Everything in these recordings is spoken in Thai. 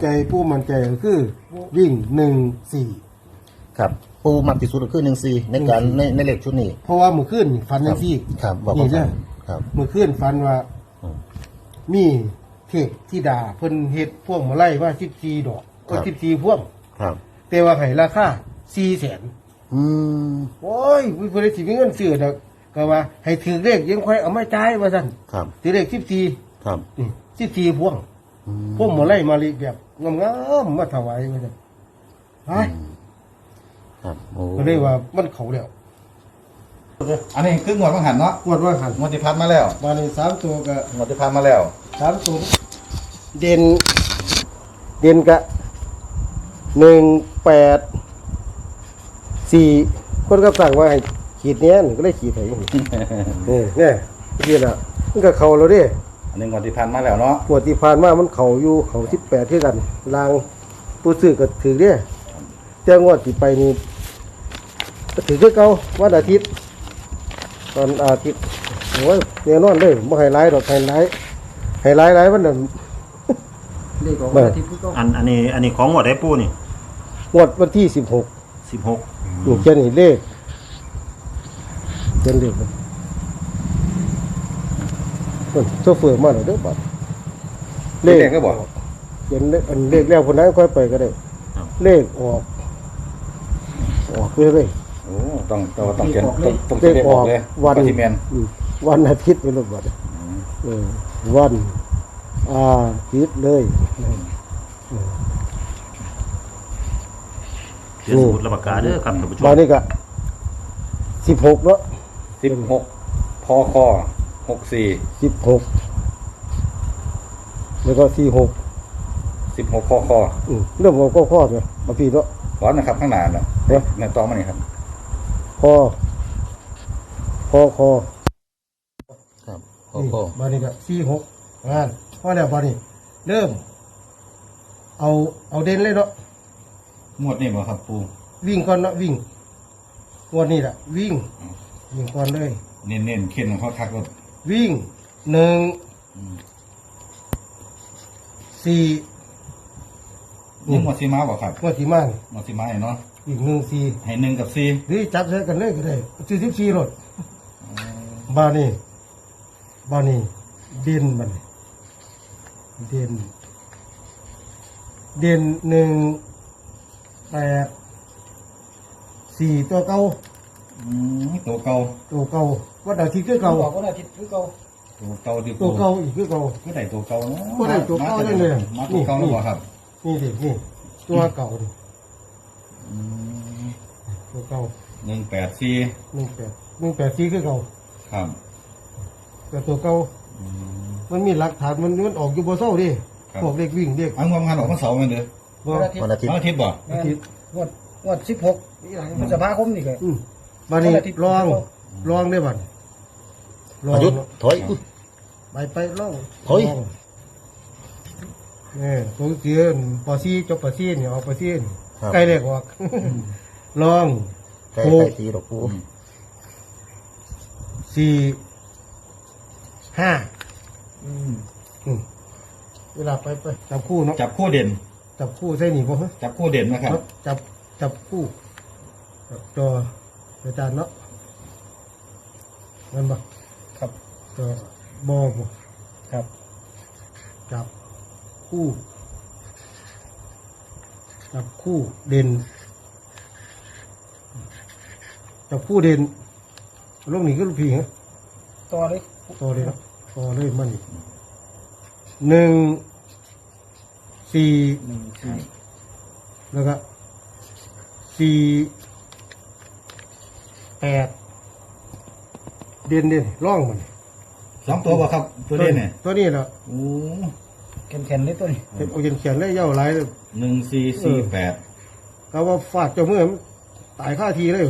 ใจผู้มั่นใจก็คือวิ่งหนึ่งสี่ครับปูมักที่สุดก็คือหนึ่งซีในการในในเลขชุดนี้เพราะว่าเมื่อคืนนี่ฟันยังซี่ครับบอกนี่ว่าใช่ครับเมื่อคืนฟันว่าอืมมีเทพธิดาเพิ่นเฮ็ดพวงมาไล่ว่าสิบสี่ดอกก็ครับสิบสี่พวงครับ แต่ว่าให้ราคาสี่แสนอืมโอ้ยวิเพิ่นสิมีเงินซื้อดอกก็ว่า ให้ถือเลขยังค่อยเอามาจ่ายว่าซั่นครับถือเลขสิบสี่ครับนี่สิบสี่พวง อืมพวงมาไล่มาลีแบบงามๆมาถวายว่าซั่นฮะครับโอ้ก็เลยว่ามันเขาแล้วอันนี้คืองวดต้องหันเนาะงวดว่าหันงวดที่พัดมาแล้วมาในสามตัวก็งวดที่พัดมาแล้วสามตัวเด่นเด่นกะหนึ่งแปดสี่คนก็สั่งว่าให้ขีดเนี้ยหนูก็เลยขีดให้นี่เนี่ยนี่แหละมันก็เข่าเราดิ อันนี้งวดที่พัดมาแล้วเนาะปวดที่ผ่านมามันเข่าอยู่เข่าสิบแปดที่กันลางผู้ซื้อก็ถือเด้เจ้างวดที่ไปนี่ก็ถือคือเก่าวันอาทิตย์ ตอนอาทิตย์โอ้ยแน่นอนเลยไม่ให้ไลฟ์ดอกให้ไลฟ์ให้ไลฟ์ไลฟ์มันนั่นเลขของเบิวันดอาทิตย์ที่ก็อันอันนี้อันนี้ของหมวดได้ปูนี่งวดวันที่สิบหกสิบหกอยู่เขียนนี่เลขเขียนเลขเลย เพิ่นโซเฟอร์มาแล้วเด้อบัดเลขก็บอกเขียนเลขอันเลขแล้วคนนั้นค่อยไปก็ได้เลขออก ออกเลยโอ้ต้องต้องต้องเขียนต้องต้องเขียนเลขออกเลยวัน ก็ที่แมนอืมวันอาทิตย์ไปเลยบัดเออวันอาทิตย์เลยเขียนสมุดระบากาเด้อครับท่านผู้ชมมานี่ก็สิบหกเนาะสิบหกพอคอ หกสี่สิบหกแล้วก็สี่หกสิบหกคอคออืมเรื่องของข้อข้อเนี่ยมาพี่เนาะร้อนนะครับข้างหน้าน่ะเอ๊ะในต้องมานี่ครับคอคอคอครับโอ้นี่โหมานี่ก็สี่หกงานพอแล้วบานี่เริ่ม เอาเอาเด่นเลยเนาะงวดนี่บ่ครับปูวิ่งก่อนเนาะวิ่งงวดนี้แหละวิ่งวิ่งก่อนเลย เน้นเน้นๆเขียนของเขาคักรถ วิ่งหนึ่งสี่นี่งวดสีม้าบ่ครับงวดที่มานี่งวดสีม้าเนาะอีกหนึ่งสี่ให้หนึ่งกับสี่หรือจับใช้กันเลยก็ได้สี่สิบสี่รถบานี่บานี่เด่นมันนี่เด่นเด่นหนึ่งแปดสี่ตัวเก่า อืมตัวเก่าตัวเก่าวัดอาทิตย์คือเก่าบอกวันอาทิตย์ที่ก็ตัวเก่าที่ตัวเก่าอีกคือเก่าก็ได้ตัวเก่าเนาะก็ได้ตัวเก่าได้เลยมาตัวเก่านี่แล้วบ่ครับ นี่ดินี่ตัวเก่าดิตัวเก่าหนึ่งแปดสี่หนึ่งแปดหนึ่งแปดสี่คือเก่าครับ แต่ตัวเก่ามันมีหลักฐานมันมันออกอยู่บนเสาดิครับพวกเด็กวิ่งเด็กอันความงานออกมาเสาร์มันเด้อบ่วันอาทิตย์วันอาทิตย์วันอาทิตย์บ่อาทิตย์งวดงวดสิบหกนี่หลังพฤษภาคมนี่ก็อื มบันนี้วันอาทิตย์ลองลองได้บัดลองอายุทธ์ถอยอุ๊ยไปไปลองเฮ้ย ลองเนี่ยตัวเสียนปอซี่จบปอซี่เนี่ยเอาปอซี่นี่ครับ ใกล้เล็กออกลอง ใกล้ใกล้สีดอกปูสี่ห้าอืมอืมเวลาไปไปจับคู่เนาะจับคู่เด่น จับคู่ใส่หนีบ่ฮะจับคู่เด่นนะครับ จับจับคู่จับจอ อาจารย์เนาะนั่นบ่ครับจอบ่บ่ครับ จับคู่ จับคู่เด่น จับคู่เด่นลงนี่ก็ลูกพี่ฮะต่อเลยต่อเลยเนาะต่อเลยมันนี่หนึ่งสี่หนึ่งสี่แล้วก็สี่ แปดเด่นเด่นร่องมันสองตัวบ่ครับ ตัวเด่นเนี่ยตัวนี้แหละโอ้แข็งๆเลยตัวนี้เห็นเอาเขียนเขียนเลยยาวหลายเลยหนึ่งสี่สี่แปดเขาว่าฟาดเจ้ามือมันตายค่าทีเลย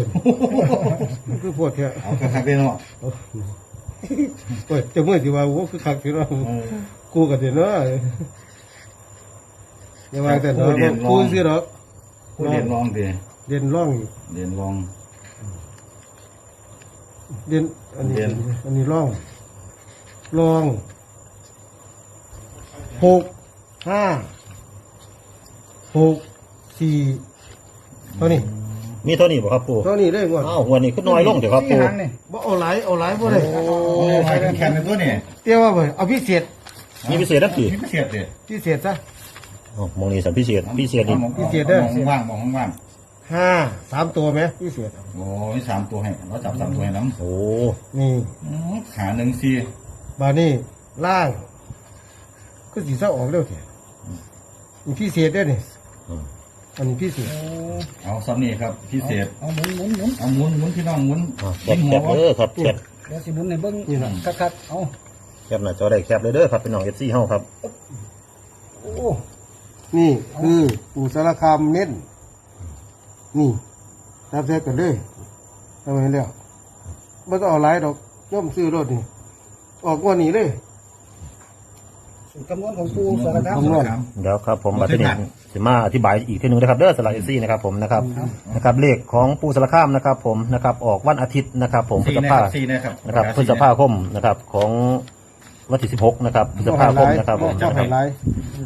มันคือปวดแค่เอาคักๆได้เนาะโอ้ยเจ้ามือสิว่าโอ้คือคักสิเนาะเออกูกับเดี๋ยวเนาะอย่าว่าแต่เนาะคู่เด่นรองกูสิเนาะคู่เด่นลองดิเด่นร่องอยู่เด่นลอง เด่นอันนี้เด่น อันนี้ร่องร่องหกห้าหกสี่เท่านี้มีเท่านี้บ่ครับปูเท่านี้เลยงวดอ้าววันนี้ก็น้อยลงเดี๋ยวครับสี่ปูหางนี่บ่เอาหลายเอาหลายบ่ได้โอ้ใส่แขนในตัวนี่เตี้ยว่าบ่เอาพิเศษมีพิเศษนั่นกี่พิเศษเด็ดพิเศษซะ อ๋อมองนี้สัมพิเศษพิเศษนี่พิเศษเด้อมองว่างมองว่าง ห้าสามตัวไหมพิเศษโอ้ยสามตัวให้เราจับสามตัวให้น้ำโอ้นี่อืมขาหนึ่งสี่บานี่ล่าง ก็สีเศร้าออกเร็วเถอะมีพิเศษได้อนี่อืมอันนี้พิเศษโอ้เอาซ้ำนี่ครับ พิเศษ เอาหมุนหมุนหมุนเอาหมุนหมุนพี่น้องหมุนอ่าแคยิบงแคหัวบบ่เด้อครับแคบเดี๋ยวสิหมุนในเบิ้งนี่นะคักๆเอาแคบหน้าจอได้แคบเลยเด้อครับเป็นน้องเอฟซีเฮาครับ โอ้นี่คือปู่สารคามเน้น นี่รับแท้กันเลยทำไมแล้วไม่ต้องเอาหลายดอกย่อมซื้อรถนี่ออกงวันนี้เลยสูตรคำนวณของปูสารคามคำนวณเดี๋ยวครับผมบัดนี้จะมาอธิบายอีกทีหนึงนะครับเด้อสำหรับเอฟซีนะครับผมนะครับนะครับเลขของปูสารคามนะครับผมนะครับออกวันอาทิตย์นะครับ ผมพฤสี่ษนะคภารับสี่นะครับนะครับพฤษภาคมนะครับของวันที่16นะครับพฤษภาคมนะครับผมชอบไฮไลท์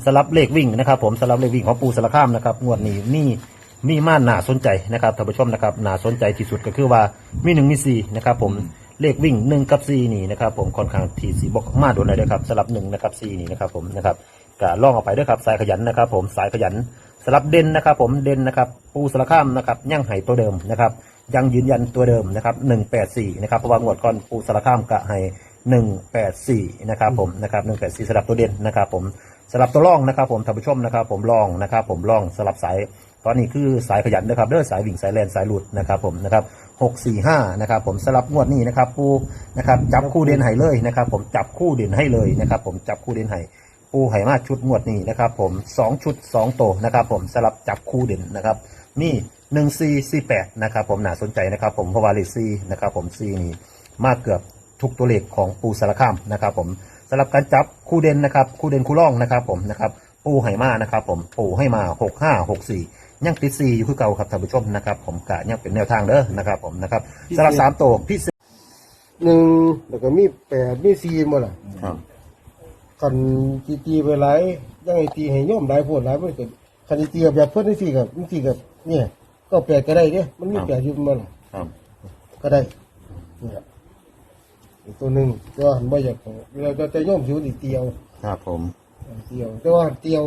สลับเลขวิ่งนะครับ ผมสลับเลขวิ่งของปูสารคามนะครับงวดนี้มี มีม่านน่าสนใจนะครับท่านผู้ชมนะครับน่าสนใจที่สุดก็คือว่ามีหนึ่งมีสี่นะครับผมเลขวิ่งหนึ่งกับสี่นี่นะครับผมค่อนข้างที่สีบอกมาโดนเลยนะครับสลับหนึ่งนะครับสี่นี่นะครับผมนะครับก็ล่องเอาไปด้วยครับสายขยันนะครับ ผมสายขยันสลับเด่นนะครับ ผมเด่นนะครับปูสารคามนะครับย่างไห่ตัวเดิมนะครับยังยืนยันตัวเดิมนะครับหนึ่งแปดสี่นะครับเพราะว่างวดก่อนปูสารคามกะให้หนึ่งแปดสี่นะครับผมนะครับหนึ่งแปดสี่สลับตัวเด่นนะครับ ผมสลับตัวร่องนะครับ ผมท่านผู้ชมนะครับ ผมร่องนะครับ ผมร่องสลับสาย ตอนนี้คือสายขยันนะครับเด้อสายวิ่งสายแลนสายหลุดนะครับผมนะครับหกสี่ห้านะครับผมสลับงวดนี้นะครับปูนะครับจับคู่เด่นให้เลยนะครับผมจับคู่เด่นให้เลยนะครับผมจับคู่เด่นให้ปูไหมาชุดงวดนี้นะครับผมสองชุดสองโตนะครับผมสลับจับคู่เด่นนะครับมีหนึ่งซีซีแปดนะครับผมน่าสนใจนะครับผมเพราะว่าเลขซีนะครับผมซีนี่มากเกือบทุกตัวเลขของปูสารคามนะครับผมสำหรับการจับคู่เด่นนะครับคู่เด่นคู่ร่องนะครับผมนะครับปูไหมานะครับผมปูให้มาหกห้าหกสี่ ยังติดซีอยู่คือเก่าครับท่านผู้ชมนะครับ ผมกะยังเป็นแนวทางเด้อนะครับ ผมนะครับสำหรับสามตัวพิเศษหนึ่งแล้วก็มีแปดมีสี่หมดล่ะครับคันตีตีไปหลายยังไงตีให้โย่อมหลายโพดหลายมันเกิดคันสิตีกับแบบเพื่อนนี่สี่กับนี่สี่กับเนี่ย ก็แปดก็ได้เนี่ยมันมีแปดอยู่มันล่ะครับก็ได้เนี่ยอีกตัวหนึ่งก็หันบ่อยากเราจะจะโย่อมสิวอีกเตียว ครับผมเตียวแต่ว่าเตียว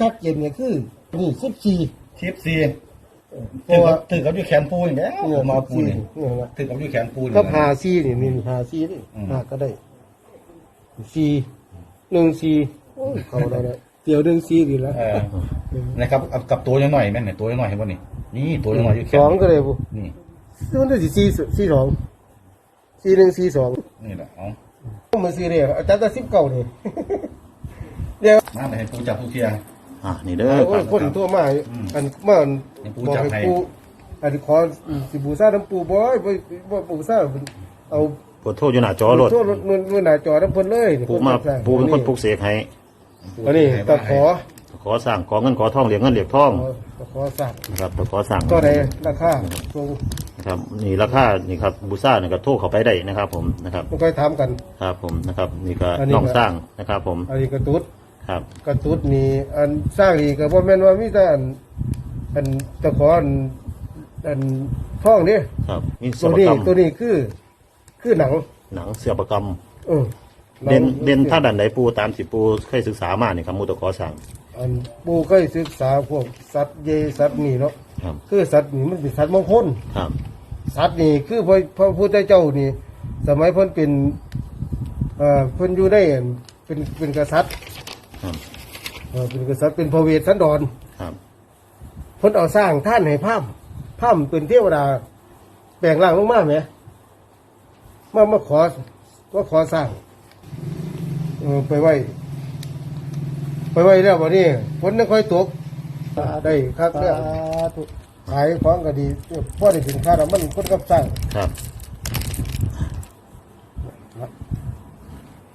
ชัดๆเย็นเนี่ยคือนี่สิบสี่ ชิปสี่เพถือราะว่ากับถือกับอยู่แขนปูอย่างเงี้ยเนี่ยมาปูสี่นี่เนี่ยนะถือกับอยู่แขนปูนี่ก็หาสี่นี่นี่หาสี่นี่อืมหาก็ได้สี่หนึ่งสี่โอ้ยเขาได้แล้วเตียวหนึ่งสี่ดีแล้วเออนะครับกับกับตัวยังหน่อยแม่นไหนตัวยังหน่อยเห็นป่ะนี่นี่ตัวยังหน่อยอยู่แขสนองก็ได้ปุ๊นี่มันได้สี่สี่สี่สองสี่หนึ่งสี่สองนี่แหละเอามันสี่เนี่ยอาจารย์จะสิบเก้านี่เดี๋ยวมาเลยให้ปูจับปูเทีย อ่านี่เด้อโอ้คยรับคนทั่วมาอืมอันเมื่อให้ปู่บอกจับให้ให้ปูอันขอสิบูซาน้ำปูบ่อยบ่บ่ปูซาเอากดโทษอยู่หน้าจอรถโทษรถเงินเงินหน้าจอน้ำเพิ่นเลยปูมาปูเป็นคนปลุกเสกให้อันนี้ตะขอขอสั่งขอเงินขอทองเหรียญเงินเหรียญทองตะขอสั่งนะครับขอสั่งก็ได้ราคาทรงนะครับนี่ราคานี่ครับบูซ่านี่ก็โทรเข้าไปได้นะครับ ผมนะครับต้องค่อยถามกันครับผมนะครับนี่ก็อันนี้น้องก็สร้างนะครับ ผมอันนี้กระตุ้ด ครับ กระตุ้ดนี่อันสร้างอีกก็บ่แม่นว่ามีแต่อันอันตะขออันอันท่องนี่ครับ มีเสืตัอวประนี้กตัวนี้คือ คือหนังำหนังเสือประกเออำเด่นเด่นถ้าดันไหนปูตามสิปูเคยศึกษามานี่ครับมูตะขอสั่งอันปูเคยศึกษาพวกสัตว์เยสัตว์นี่เนาะครับ คือสัตว์นี่มันเป็นสัตว์มงคล ครับ สัตว์นี่คือพระพระพุทธเจ้านี่ สมัยเพิ่นเป็นเอ่อเพิ่นอยู่ได้อันเป็นเป็นกษัตริย์ ครับเอ่อเป็นกษัตริย์เป็นพระเวสสันดรครับเพิ่นเอาสร้างท่านให้พร่ำพร่ำเป็นเทวดาแปลงร่างลงมาไหมมามาขอมาขอสร้างเออไปไว้ ไปไว้แล้ววันนี้ฝนไม่ค่อยตกได้ครับแล้วขายของก็ดีพ่อได้สินค้าแล้วมันคนกับสร้างครับ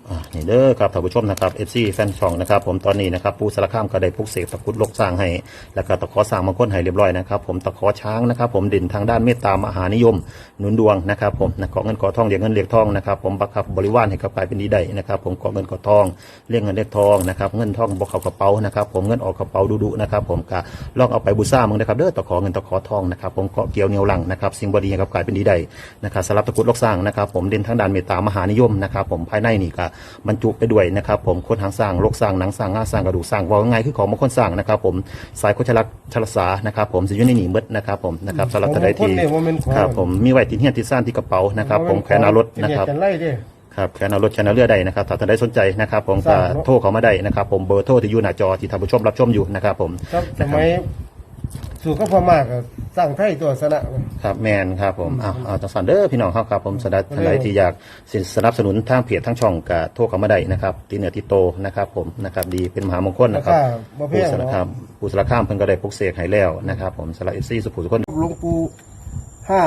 อ่า นี่เด้อครับท่านผู้ชมนะครับเอฟซีแฟนช่องนะครับผมตอนนี้นะครับปูสารคามก็ไดพุกเสกตะกุดลกสร้างให้ แล้วก็ตะขอสร้างมงคลให้เรียบร้อยนะครับผมตะขอช้างนะครับผมด่นทางด้านเมตตามหานิยมหนุนดวงนะครับผมนะเกาะเงินเกาะทองเรียกเงินเรียกทองนะครับผมบังคับบริวารให้กลับกลายเป็นดีได้นะครับผมเกาะเงินเกาะทองเรียกเงินเรียกทองนะครับเงินทองบอกเข้ากระเป๋านะครับผมเงินออกกระเป๋าดุๆนะครับผมก็ลองเอาไปบูชามึงนะครับเด้อตะขอเงินตะขอทองนะครับผมเกาะเกี่ยวเหนียวหลังนะครับสิ่งบดีให้กลับกลายเป็นดีได้นะครับสำหรับตะกุดลกสร้างนะครับผมด่นทางด้านเมตตามหานิยมนะครับผมภายในนี่ก็บรรจุไปด้วยนะครับผมคนหางสร้างลกสร้างหนังสร้างง่าสร้างกระดูกสร้างว่าง่ายคือของมงคลสร้างนะครับผมสายโคชลักษณ์ชลสานะครับผมสิอยู่ในนี่หมดนะครับผมนะครับสำหรับท่านใดที่ของมงคลเนี่ยว่ามันของ ครับผมมีไว้ติดเฮียนติดซ่านที่กระเป๋านะครับผมแขวนเอารถนะครับ จะไล่เด้ ครับแขวนเอารถแขวนเอาเรือใดนะครับถ้าท่านใดสนใจนะครับผมก็โทรเข้ามาได้นะครับ ผมเบอร์โทรที่อยู่หน้าจอที่ท่านผู้ชมรับชมอยู่นะครับผมครับสมัย สู่ก็พอมากก็สร้างไทยตัวสนะครับแมนครับผมเอาเอาจังสันเด้อพี่น้องครับครับผมสำหรับท่านใดที่อยากสนับสนุนทางเพจทางช่องก็โทรเข้ามาได้นะครับตีเหนือตีโตนะครับผมนะครับดีเป็นมหามงคลรานะครับคาบ่แพปูงสารเนาะคามปูสารคามเพิ่นก็ได้ปลุกเสกให้แล้วนะครับผมสำหรับเอฟซีสุขุมทุกคนหลวงปู่ห้า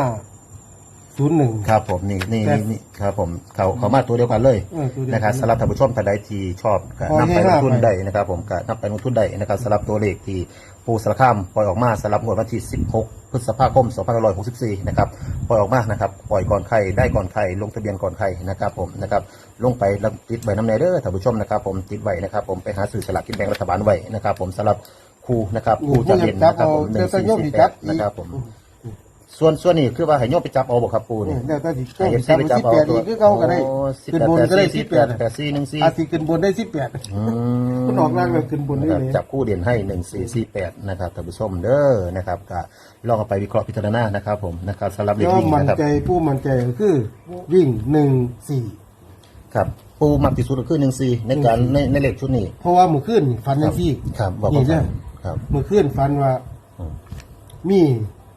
ศูนย์หนึ่ง ครับผมนี่นี่แต่นี่นี่ครับผมเขาเขามาตัวเดียวกันเลยเออตัวเดียวกันนะครับสำหรับท่านผู้ชมท่านใดที่ชอบก็พอนำไปลให้งทุนห้าไปได้นะครับผมก็นำไปลงทุนได้นะครับสำหรับตัวเลขที่ปูสารคามปล่อยออกมาสำหรับงวดวันที่ 16 พฤษภาคม 2564 นะครับปล่อยออกมานะครับปล่อยก่อนใครได้ก่อนใครลงทะเบียนก่อนใครนะครับผมนะครับลงไปแล้วติดใบน้ำเนเดอร์ท่านผู้ชมนะครับผมติดไว้นะครับผมไปหาสื่อสลากกินแบ่งรัฐบาลไว้นะครับผมสำหรับครูนะครับครูจะเด่นนะครับผมหนึ่งสี่สี่แปดนะครับผม ส่วนส่วนนี้คือว่าให้โยมไปจับเอาบอกครับปูนี่ เนี่ยถ้าสิให้เอฟซีจับไปไปจับสิบเอาแปดอีกคือเก่าก็ได้สิบขึ้นแปดบนแปดก็ได้สี่สิสิบบแปแปดดแปดสี่หนึ่งสี่ อาทิขึ้นบนได้สิบแปดอืมมันออกล่างเลยขึ้นบนได้เลยนะครับจับคู่เด่นให้หนึ่งสี่สี่แปดนะครับท่านผู้ชมเด้อนะครับก็ลองเอาไปวิเคราะห์พิจารณานะครับ ผมนะครับสำหรับเด็กก็วิ่งมันนะครับใจผู้มันใจก็คือวิ่งหนึ่งสี่ครับปูมักที่สุดก็คือหนึ่งสี่ในการในในเลขชุดนี้ เพราะว่าเมื่อคืนนี่ฟันยังสี่ครับบอกนี่ว่าเนี่ยครับเมื่อคืนฟันว่า อืม มี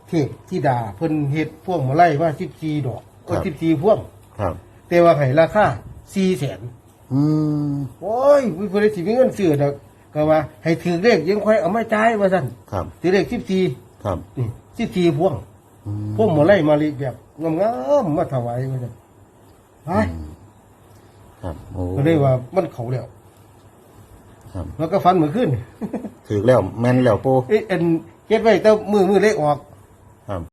เทพที่ดาเพิ่นเฮ็ดพวงมาไล่ว่าสิบสี่ดอก ก็สิบสี่พวง ครับ แต่ว่าให้ราคาสี่แสนอืม โอ้ยวิปริตสิมีเงินซื้อดอกก็ว่า ให้ถือเลขยังค่อยเอามาจ่ายว่าซั่นครับ ถือเลขสิบสี่ครับนี่สิบสี่พวง อืมพวงมาไล่มาลีแบบงามๆมาถวายว่าซั่นไปครับ โอ้ก็เลยว่ามันเขาแล้ว ครับ แล้วก็ฟันเมื่อคืนถือแล้วแม่นแล้วปูเอ้ยอันเฮ็ดไว้แต่มือมือเลขออก ครับ